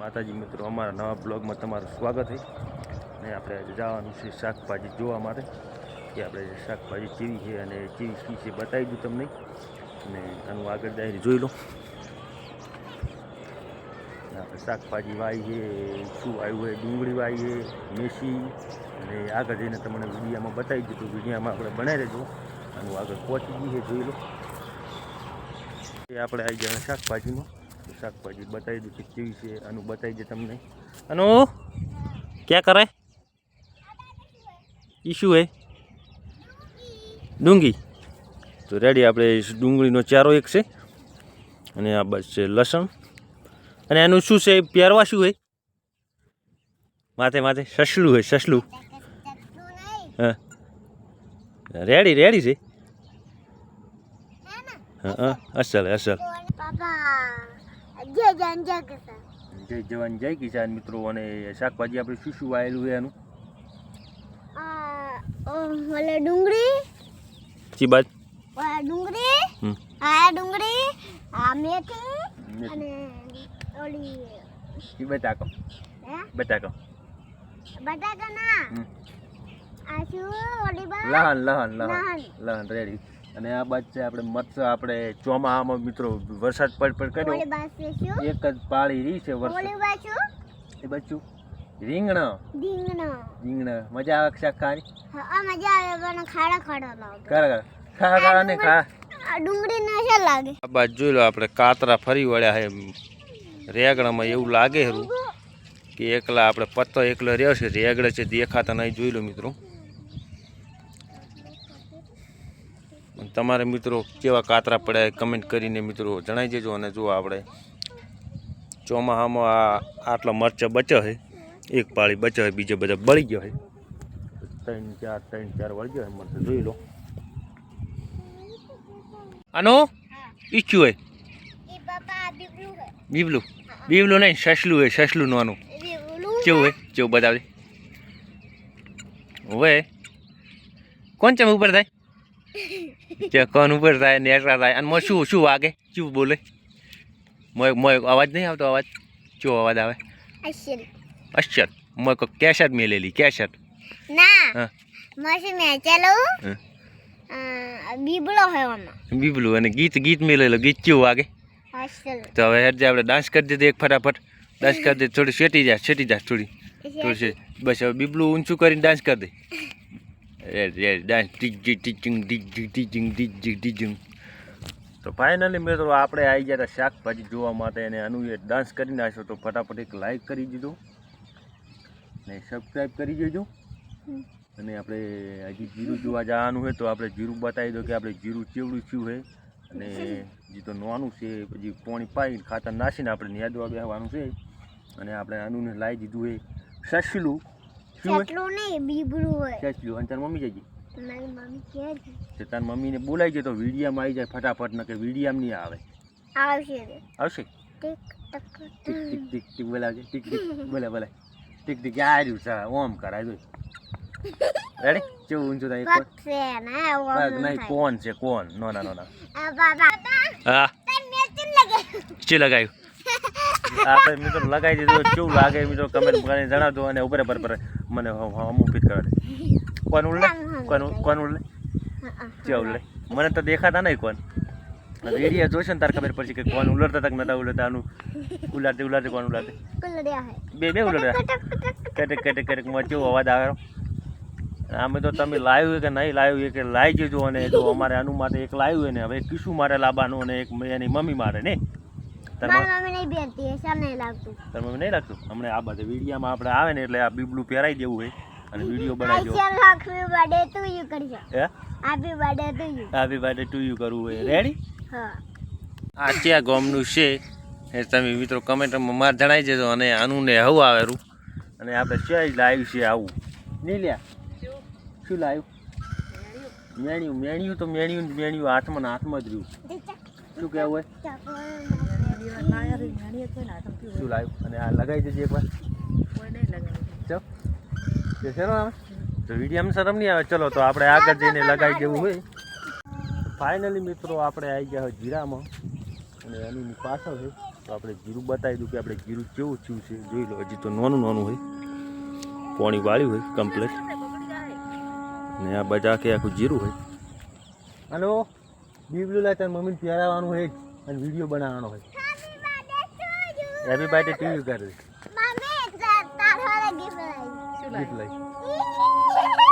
માતાજી મિત્રો, અમારા નવા બ્લોગમાં તમારું સ્વાગત છે. અને આપણે જવાનું છે શાકભાજી જોવા માટે. કે આપણે શાકભાજી કેવી છે અને કેવી શી છે બતાવી દઉં તમને. અને આનું આગળ જઈને જોઈ લો. આપણે શાકભાજી વાવી છે, શું આવ્યું હોય ડુંગળી વાવી છે મેસી અને આગળ જઈને તમને વિડીયામાં બતાવી દીધું વિડીયામાં આપણે બનાવી દેજો. આનું આગળ પહોંચી ગઈ છે જોઈ લો. એ આપણે આવી ગયા શાકભાજીમાં. શાકભાજી બતાવી દઉં છે કેવી છે આનું બતાવી દે તમને. અનુ ક્યાં કરે? એ શું હે? ડુંગી. તો રેડી આપણે ડુંગળીનો ચારો એક છે. અને આ બસ છે લસણ. અને એનું શું છે? પહેરવા શું હોય માથે માથે. સસલું હોય સસલું. હા. રેડી રેડી છે. હા હા. અસલ અસલ. જય જવાન જય કિસાન. જય જવાન જય કિસાન મિત્રો. અને શાકભાજી આપણે શું શું વાયેલું છે એનું ભલે ડુંગળી ચી બાદ. ડુંગળી. આ ડુંગળી આ મેથી. અને ઓલી ઈ બટાકો. બટાકો. બટાકા ના આ શું ઓલી બા લહન લહન લહન. લહન રેડી. અને આ બાદ છે આપણે મત્સ આપણે ચોમાહામાં મિત્રો વરસાદ પડ પડ કર્યો. એક જ પાળી રહી છે વરસાદ. એ બચ્ચું રીંગણ. રીંગણો. મજા આવે શાક ખાવાની? હા મજા આવે પણ ખાડા ખાડા લાગે. કર કર ખા ખા ને ખા ડુંગળી ના છે લાગે. આ બાદ જોઈ લો આપણે કાતરા ફરી વળ્યા છે. રેગડામાં એવું લાગે હરું કે એકલા આપણે પત્તો એકલો રહ્યો છે. રેગડે છે દેખાતા નહીં. જોઈ લો મિત્રો. તમારે મિત્રો કેવા કાતરા પડ્યા એ કમેન્ટ કરીને મિત્રો જણાવી દેજો અને જો આપણે ચોમાસામાં આ આટલા મરચાં બચે છે. એક પાળી બચે છે બીજા બધા બળી ગયો છે. ત્રણ ચાર ત્રણ ચાર વળી ગયો છે મરચાં જોઈ લો. આનો? ઈચ્છું હોય? બીબલું બીબલું? નહીં સસલું હોય સસલું નાનું કેવું હોય? કેવું બતાવે? હવે? કોણ ચમ ઉપર થાય? જે કોણ ઉપર થાય નેટરા થાય. અને મોય શું શું વાગે? શું બોલે? મોય મોય અવાજ નહીં આવતો અવાજ? શું અવાજ આવે? અશ્ચર મોય કોઈ કેસેટ મેલેલી કેસેટ ના. માસી મેં ચાલો? હા. આમાં. બીબલું અને ગીત ગીત મેલેલો. ગીત કેવું વાગે? તો હવે હેરજે આપણે ડાન્સ કરી દીધું એક ફટાફટ. ડાન્સ કરી દે થોડી શેટી જાય શેટી જાય થોડી. થોડી છે બસ હવે બીબલું ઊંચું કરીને ડાન્સ કરી દે. ટીચિંગ ટીચિંગ ટીચિંગ તો ફાઇનલી મિત્રો આપણે આવી ગયા હતા શાકભાજી જોવા માટે અને આનું એ ડાન્સ કરી નાખ્યો તો ફટાફટ એક લાઈક કરી દીધો ને સબસ્ક્રાઈબ કરી દેજો અને આપણે હજી જીરું જોવા જવાનું હોય તો આપણે જીરું બતાવી દો કે આપણે જીરું ચેવડું થયું છે અને જે તો નોનું છે પછી પાણી પાઈને ખાતર નાસીને આપણે ન્યાદવા બેસવાનું છે અને આપણે આનું લાવી દીધું છે સસલું શું નહીં બીબલું હોય. સસલું અને તારી મમ્મી જઈ મારી મમ્મી કહે છે. તો તારી મમ્મીને બોલાઈ જાય તો વિડીયામાં આવી જાય ફટાફટ ન કે વિડીયામાં નહીં આવે. આવશે આવશે? Tick tock tick. Tick tick tick બોલાવજે tick tick બોલે બોલે ટીક ટીક આ રહ્યું છે. ઓમ કરાય જોઈ. રેડી કેવું ઊંચું થાય? પગ છે ને ઓમ નહીં. કોણ છે કોણ? નો ના નો ના. બાબા. હા. તને ચી લગાવ્યું? આપણે મિત્રો લગાવી દીધું. કેવું લાગે મિત્રો? કમેન્ટ કરીને જણાવજો અને ઉપર પર પર મને અમુક ફીટ કરે કોણ ઉડલે? કોણ કોણ ઉડલે? ચે ઉડલે? મને તો દેખાતા નહીં કોણ. એરિયા જોશે ને તાર ખબર પડશે કે કોણ ઉલડતા તક નતા ઉલડતા આનું ઉલારતે ઉલારતે કોણ ઉલારતે બે બે ઉલરતા કટક કટક કટકમાં કેવો અવાજ આવે? આમે તો તમે લાવ્યું કે નહીં લાવ્યું કે લાવી જજો અને જો અમારે આનું માટે એક લાવ્યું હોય ને હવે કિશુ મારે લાવવાનું અને એક એની મમ્મી મારે ને. તાર મારી મમ્મી નહીં લાગતું. હમણાં આ બધા વિડીયામાં આપણે આવે ને એટલે આ બીબલું પહેરાઈ દેવું હોય અને વીડિયો બનાવી દેવો હેપી બર્થડે ટુ યુ કરવું હોય. રેડી આ ક્યાં ગોમનું છે? એ તમે મિત્રો કમેન્ટમાં માર જણાવી દેજો અને આનું ને હવું આવેલું અને આપણે છે લાઈવ છે આવું? નહીં લ્યા શું લાવ્યું મેણ્યું મેણ્યું તો મેણ્યું મેણ્યું હાથમાં હાથમાં જ રહ્યું. શું કહેવું હોય? શું લાવ્યું અને આ લગાવી દેજે એકવાર. ચલ કે શેનો આવે તો વિડીયામાં શરમ નહીં આવે. ચલો, તો આપણે આગળ જઈને લગાવી દેવું હોય. ફાઇનલી મિત્રો, આપણે આવી ગયા હોય જીરામાં. અને એની પાછળ હોય તો આપણે જીરું બતાવી દઉં કે આપણે જીરું કેવું થયું છે. જોઈ લો, હજી તો નાનું નાનું હોય. પોણી વાળ્યું હોય કમ્પ્લેટ ને આ બધા કે આખું જીરું હોય. હલો બીબલું લાય તાર મમ્મીને પહેરાવાનું હોય અને વીડિયો બનાવવાનો હોય. હેપી બર્થડે કરી મમ્મી તાર તાર વાળા ગિફ્ટ લઈ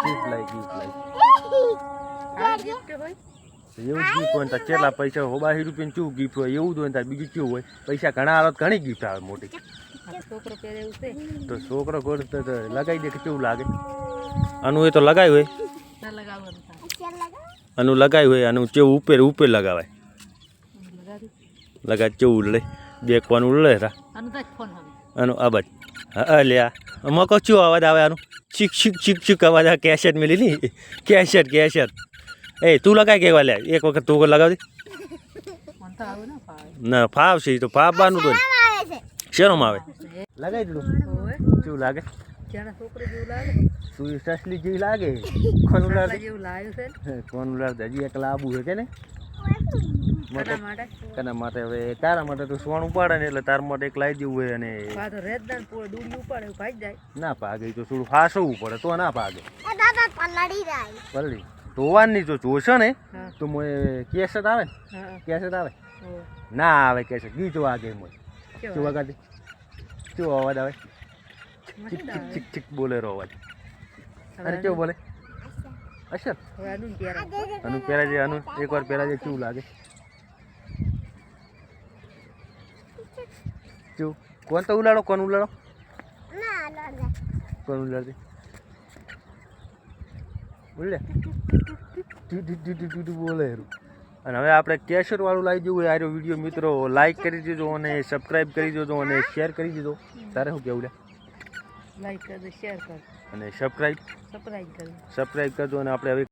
ગીફ્ટ લઈ ગીફ્ટ લઈ એવું જ ગીફ્ટ હોય તાર કેટલા પૈસા હોબાસી રૂપિયા કેવું ગિફ્ટ હોય? એવું જ હોય તાર બીજું કેવું હોય? પૈસા ઘણા આવે ઘણી ગિફ્ટ આવે મોટી. તો છોકરો તો લગાવી દે કે કેવું લાગે? આનું એ તો લગાવ્યું હોય. લગાવવાનું. આનું લગાવ્યું હોય આનું ચેવું ઉપર ઉપર લગાવાય. લગા લગાવ ચેવું લે બેકવાનું લે રા. આનું અવાજ હા લ્યા આમાં શું અવાજ આવે આનું? છીક છીક છીક છીક અવાજ આવે કેસેટ મેલી ની કેસેટ કેસેટ એ તું લગાય કેવા લે એક વખત તું લગાવ દે ના ફાવશે તો ફાવવાનું તો શેરોમાં આવે લગાવી દીધું. શું લાગે? જાણે છોકરો જેવું લાગે. તું સસલી જેવી લાગે? કોનું સાસલા જેવું લાવ્યું છે. કોનું લાગે હજી એક લાબુ છે કે ને માટે હવે તારા માટે તો સોનું પાડે ને એટલે તાર માટે એક લાઈ જેવું હોય અને પાછો રેતદાન પૂરો દૂડી ઉપાડે ભાઈ જાય. ના પાગે તો થોડું ફાસવું પડે તો ના પાગે એ પલડી જાય. પલડી ધોવાની જો જોશો ને તો મોય કેસેટ આવે ને? કેસત કેસેટ આવે? ના આવે કેસેટ ગીત વાગે મોય શું વગાડે શું અવાજ આવે? ચીક ચીક. ચીક ચીક બોલે રો અવાજ. અરે અને કેવું બોલે? ત્યારે અનુ પહેલા જે અનુ એકવાર પહેલા જે કેવું લાગે. કેવું કોણ તો ઉલાડો કોણ ઉલાડો? કોણ ઉલાડે બોલે એરું. અને હવે આપણે કેશર વાળું લાવી દેવું આરો વીડિયો મિત્રો. લાઈક કરી દેજો અને સબસ્ક્રાઈબ કરી દેજો અને શેર કરી દેજો. તારે શું કેવું લે? લાઈક કરજો શેર કરજો. અને સબસ્ક્રાઇબ સબસ્ક્રાઇબ કરજો. સબસ્ક્રાઇબ કરજો અને આપણે હવે